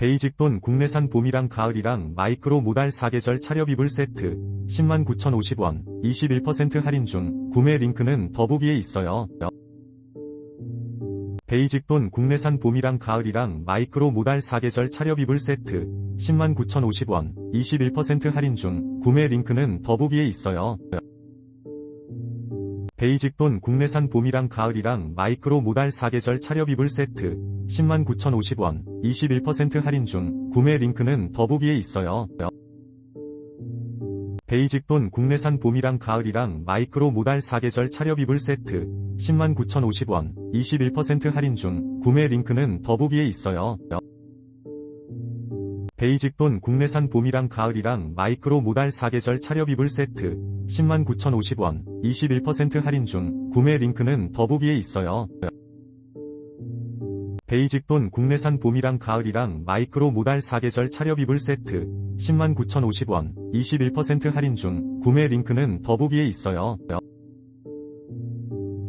베이직돈 국내산 봄이랑 가을이랑 마이크로 모달 사계절 차렵 이불 세트 109,050원 21% 할인 중 구매 링크는 더보기에 있어요. 베이직돈 국내산 봄이랑 가을이랑 마이크로 모달 사계절 차렵 이불 세트 109,050원 21% 할인 중 구매 링크는 더보기에 있어요. 베이직 돈 국내산 봄이랑 가을이랑 마이크로 모달 사계절 차렵 이불 세트 109,050원 21% 할인 중 구매 링크는 더보기에 있어요. 베이직 돈 국내산 봄이랑 가을이랑 마이크로 모달 사계절 차렵 이불 세트 109,050원 21% 할인 중 구매 링크는 더보기에 있어요. 베이직돈 국내산 봄이랑 가을이랑 마이크로 모달 사계절 차렵 이불 세트 109,050원 21% 할인 중 구매 링크는 더보기에 있어요. 베이직돈 국내산 봄이랑 가을이랑 마이크로 모달 사계절 차렵 이불 세트 109,050원 21% 할인 중 구매 링크는 더보기에 있어요.